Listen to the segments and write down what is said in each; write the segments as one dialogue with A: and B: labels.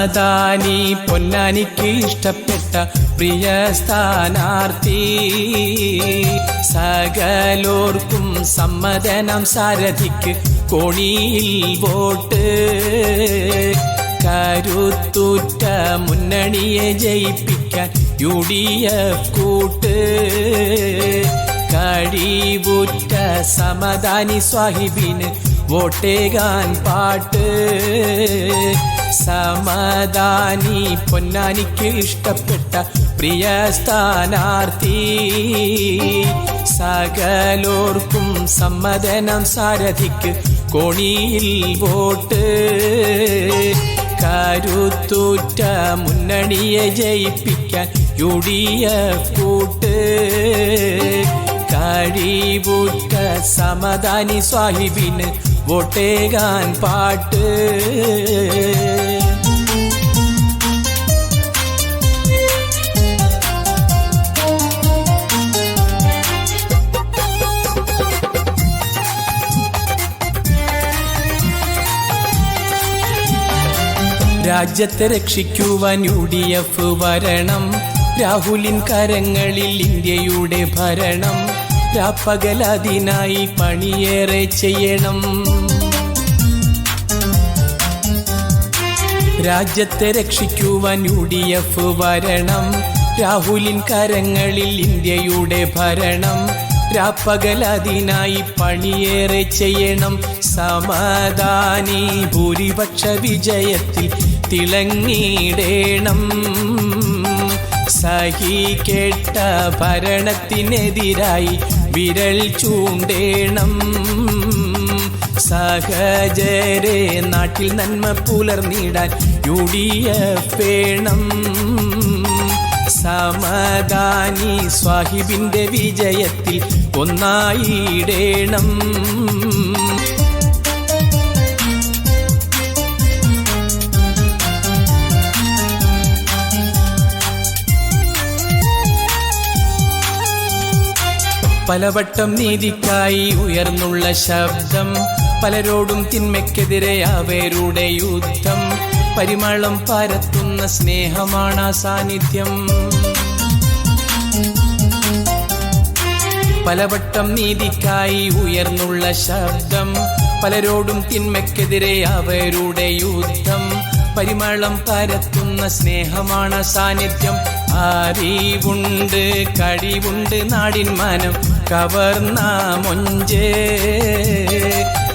A: സമദാനി പൊന്നാനിക്ക് ഇഷ്ടപ്പെട്ട പ്രിയ സ്ഥാനാർത്ഥി. സകലോർക്കും സമ്മതനം സാരഥിക്ക് കോണിയിൽ വോട്ട്. കരുത്തൂറ്റ മുന്നണിയെ ജയിപ്പിക്കാൻ യു ഡി എഫ് കൂട്ട്. കഴിവുറ്റ സമദാനി സ്വാഹിബിന് വോട്ടേകാൻ പാട്ട്. സമദാനി പൊന്നാനിക്ക് ഇഷ്ടപ്പെട്ട പ്രിയ സ്ഥാനാർത്ഥി. സകലോർക്കും സമ്മതനം സാരഥിക്ക് കോണിയിൽ വോട്ട്. കരുത്തൂറ്റ മുന്നണിയെ ജയിപ്പിക്കാൻ യു ഡി എഫ് കൂട്ട്. കഴിവുറ്റ സമദാനി സ്വാഹിബിന് വോട്ടേകാൻ പാട്ട്. രാജ്യത്തെ രക്ഷിക്കുവാൻ യു ഡി എഫ് വരണം. രാഹുലിൻ കരങ്ങളിൽ ഇന്ത്യയുടെ ഭരണം. രാപ്പകലതിനായി പണിയേറെ ചെയ്യണം. രാജ്യത്തെ രക്ഷിക്കുവാൻ യു ഡി എഫ് വരണം. രാഹുലിൻ കരങ്ങളിൽ ഇന്ത്യയുടെ ഭരണം. രാപ്പകലതിനായി പണിയേറെ ചെയ്യണം. സമാധാനി ഭൂരിപക്ഷ വിജയത്തിൽ തിളങ്ങിടേണം സഹികെട്ട ഭരണത്തിനെതിരായി വിരൽ ചൂണ്ടേണം. സഹജരെ നാട്ടിൽ നന്മ പുലർന്നിടാൻ യുടിയ പേണം സമദാനി സ്വാഹിബിന്റെ വിജയത്തിൽ ഒന്നായിടേണം. പലവട്ടം നീതിക്കായി ഉയർന്നുള്ള ശബ്ദം പലരോടും തിന്മയ്ക്കെതിരെ അവരുടെ യുദ്ധം പരിമളം പരത്തുന്ന സ്നേഹമാണ് ആ സാന്നിധ്യം. പലവട്ടം നീതിക്കായി ഉയർന്നുള്ള ശബ്ദം പലരോടും തിന്മയ്ക്കെതിരെ അവരുടെ യുദ്ധം പരിമളം പരത്തുന്ന സ്നേഹമാണ് സാന്നിധ്യം. അറിവുണ്ട് കഴിവുണ്ട് നാടിൻ മനം. കവർന്ന മൊഞ്ച്.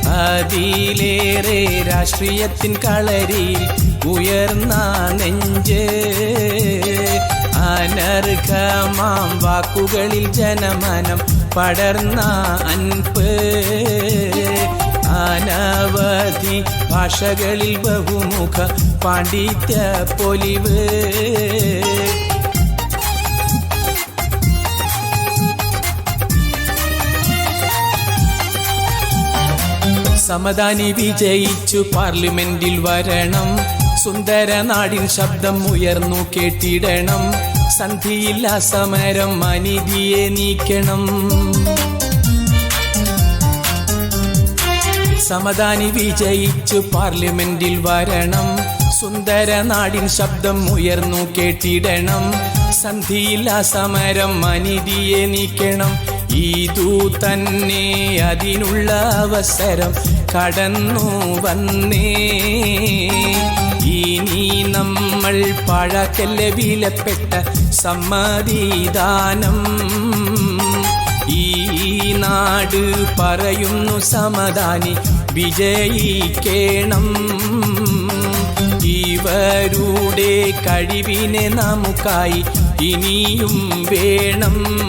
A: അതിലേറെ രാഷ്ട്രീയത്തിൻ കളരിയിൽ ഉയർന്ന നെഞ്ച്. അനർഹമാം വാക്കുകളിൽ ജനമനം പടർന്ന അൻപ്. അനവധി ഭാഷകളിൽ ബഹുമുഖ പാണ്ഡിത്യ പൊലിവ്. സമദാനി വിജയിച്ചു പാർലമെന്റിൽ വരണം. സുന്ദര നാടിൻ ശബ്ദം ഉയർന്നു കേട്ടിടണം. സന്ധിയില്ല സമരം അനീതിയെ നീക്കണം. സമദാനി വിജയിച്ചു പാർലമെന്റിൽ വരണം. സുന്ദര നാടിൻ ശബ്ദം ഉയർന്നു കേട്ടിടണം. സന്ധിയില്ല സമരം അനീതിയെ നീക്കണം. ഇതു തന്നെ അതിനുള്ള അവസരം കടന്നു വന്നേ. ഇനി നമ്മൾ പഴക്കല്ല വിലപ്പെട്ട സമ്മതിദാനം. ഈ നാട് പറയുന്നു സമദാനി വിജയിക്കണം. ഇവരുടെ കഴിവിനെ നമുക്കായി ഇനിയും വേണം.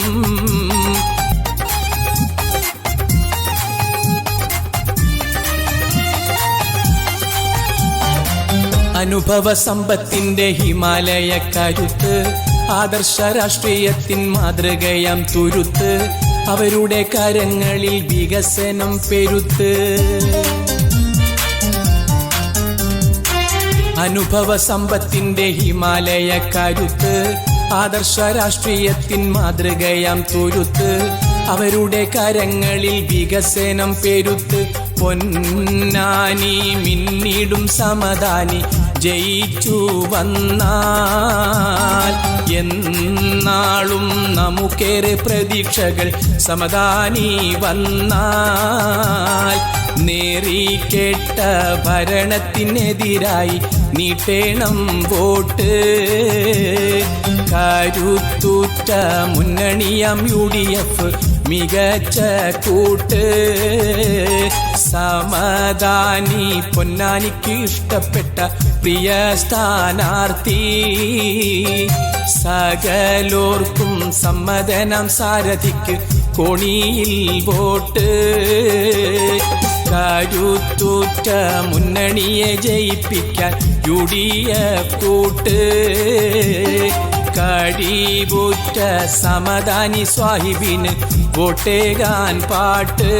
A: അനുഭവ സമ്പത്തിന്റെ ഹിമാലയ കരുത്ത് ആദർശ രാഷ്ട്രീയത്തിൻ മാതൃകയാം തുരുത്ത് അവരുടെ കരങ്ങളിൽ വികസനം പെരുത്ത്. അനുഭവ സമ്പത്തിന്റെ ഹിമാലയ കരുത്ത് ആദർശ രാഷ്ട്രീയത്തിൻ മാതൃകയാം തുരുത്ത് അവരുടെ കരങ്ങളിൽ വികസനം പെരുത്ത്. പൊന്നാനി മിന്നിടും സമദാനി ജയിച്ചു വന്നാൽ എന്നാളും നമുക്കേറെ പ്രതീക്ഷകൾ സമദാനി വന്നാൽ നേറിക്കേട്ട ഭരണത്തിനെതിരായി നീട്ടേണം വോട്ട്. കരുത്തൂറ്റ മുന്നണിയാം യു ഡി എഫ് മികച്ച കൂട്ട്. സമദാനി പൊന്നാനിക്ക് ഇഷ്ടപ്പെട്ട പ്രിയ സ്ഥാനാർത്ഥി. സകലോർക്കും സമ്മതനം സാരഥിക്ക് കോണിയിൽ വോട്ട്. കരുത്തൂറ്റ മുന്നണിയെ ജയിപ്പിക്കാൻ യു ഡി എഫ് കൂട്ട്. കടിപുറ്റ സമദാനി സ്വാഹിബിന് വോട്ടേകാൻ പാട്ട്.